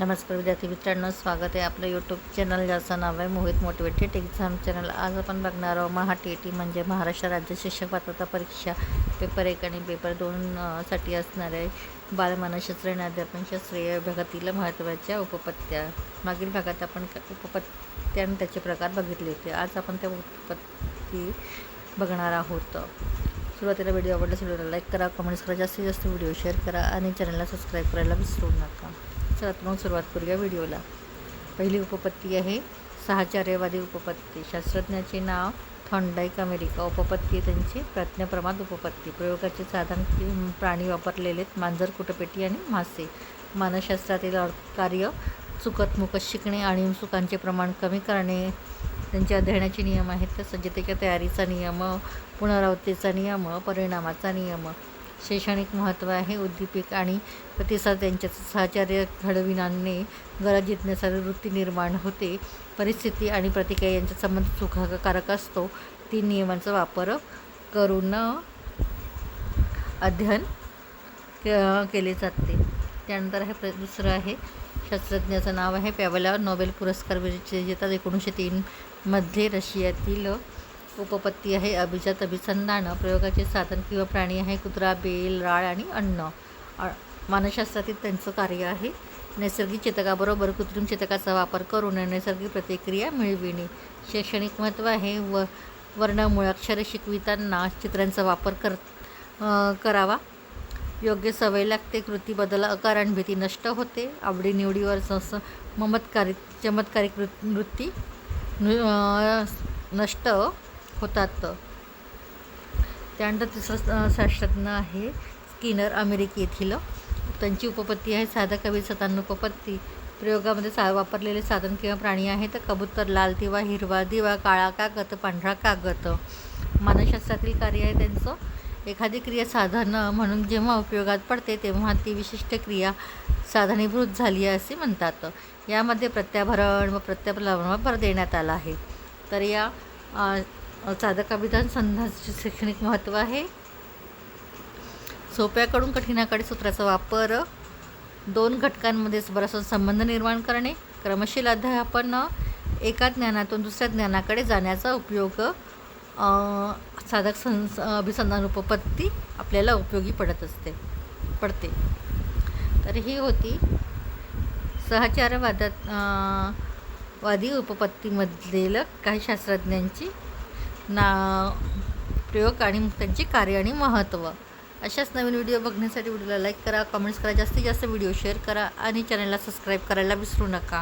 नमस्कार विद्यार्थी मित्रांनो स्वागत आहे आपलं यूट्यूब चॅनल ज्याचं नाव आहे मोहित मोटिवेटेड एक्झाम चॅनल आज आपण बघणार आहोत महा टी टी म्हणजे महाराष्ट्र राज्य शिक्षक पात्रता परीक्षा पेपर एक आणि पेपर दोन साठी असणार आहे. बालमानसशास्त्र आणि अध्यापनशास्त्र या विभागातील महत्त्वाच्या उपपत्त्या. मागील भागात आपण उपपत्त्या आणि त्याचे प्रकार बघितले होते. आज आपण त्या उपपत्ती बघणार आहोत. सुरुवातीला व्हिडिओ आवडल्यास व्हिडिओला लाईक करा कमेंट्स करा जास्तीत जास्त व्हिडिओ शेअर करा आणि चॅनलला सबस्क्राईब करायला विसरू नका. चला तर मग सुरुवात करूया व्हिडिओला. पहिली उपपत्ती आहे सहाचार्यवादी उपपत्ती. शास्त्रज्ञाचे नाव थॉन्डाईक अमेरिका. उपपत्ती आहे त्यांची प्रज्ञाप्रमाद उपपत्ती. प्रयोगाचे साधन प्राणी वापरलेले आहेत, मांजर कुटपेटी आणि मासे. मानसशास्त्रातील कार्य चुकत मुकत शिकणे आणि चुकांचे प्रमाण कमी करणे. त्यांचे अध्ययनाचे नियम आहेत. तर सज्जतेच्या तयारीचा नियम पुनरावृत्तीचा नियम परिणामाचा नियम. शैक्षणिक महत्त्व आहे उद्दीपिक आणि प्रतिसाद यांच्या सहचार्य घडविणांनी गरज जिंकण्यासाठी वृत्ती निर्माण होते. परिस्थिती आणि प्रतिक्रिया यांचा संबंध सुखकारक असतो. तीन नियमांचा वापर करून अध्ययन के- केले जाते. त्यानंतर आहे प्र दुसरं आहे शास्त्रज्ञाचं नाव आहे पॅवला नोबेल पुरस्कार विजेता एकोणीसशे तीनमध्ये रशियातील उपपत्ती आहे अभिजात अभिसंधानं प्रयोगाचे साधन किंवा प्राणी आहे कुत्रा बेल राळ आणि अन्न. मानसशास्त्रातील त्यांचं कार्य आहे नैसर्गिक चेतकाबरोबर कृत्रिम चेतकाचा वापर करून नैसर्गिक प्रतिक्रिया मिळविणे. शैक्षणिक महत्त्व आहे व वर्णमुळाक्षरे शिकविताना चित्रांचा वापर कर करावा. योग्य सवय लागते कृती बदल अकारण भीती नष्ट होते आवडीनिवडीवर संस ममत्कारी चमत्कारिक कृ वृत्ती नष्ट होतात त्यानंतर तिसरं शास्त्रज्ञ आहे स्किनर अमेरिके येथील. त्यांची उपपत्ती आहे साधा कवी सतान उपपत्ती. प्रयोगामध्ये सा वापरलेले साधन किंवा प्राणी आहे तर कबूतर लाल दिवा हिरवा दिवा काळा कागद पांढरा कागद. मानसशास्त्रातील कार्य आहे त्यांचं. एखादी क्रिया साधन म्हणून जेव्हा उपयोगात पडते तेव्हा ती विशिष्ट क्रिया साधनीभूत झाली आहे असे म्हणतात. यामध्ये प्रत्याभरण व प्रत्यापलावनावर भर देण्यात आला आहे. तर या साधक साधकाभिधान संधाचे शैक्षणिक महत्त्व आहे. सोप्याकडून कठीणाकडे सूत्राचा वापर दोन घटकांमध्ये बराचसा संबंध निर्माण करणे क्रमशील अध्यापन एका ज्ञानातून दुसऱ्या ज्ञानाकडे जाण्याचा उपयोग साधक सं अभिसंधान उपपत्ती आपल्याला उपयोगी पडत असते पडते. तर ही होती सहचारवादात वादी उपपत्तीमधील काही शास्त्रज्ञांची ना प्रयोग आणि त्यांचे कार्य आणि महत्त्व. अशाच नवीन व्हिडिओ बघण्यासाठी व्हिडिओला लाईक करा कमेंट्स करा जास्तीत जास्त व्हिडिओ शेअर करा आणि चॅनलला सबस्क्राईब करायला विसरू नका.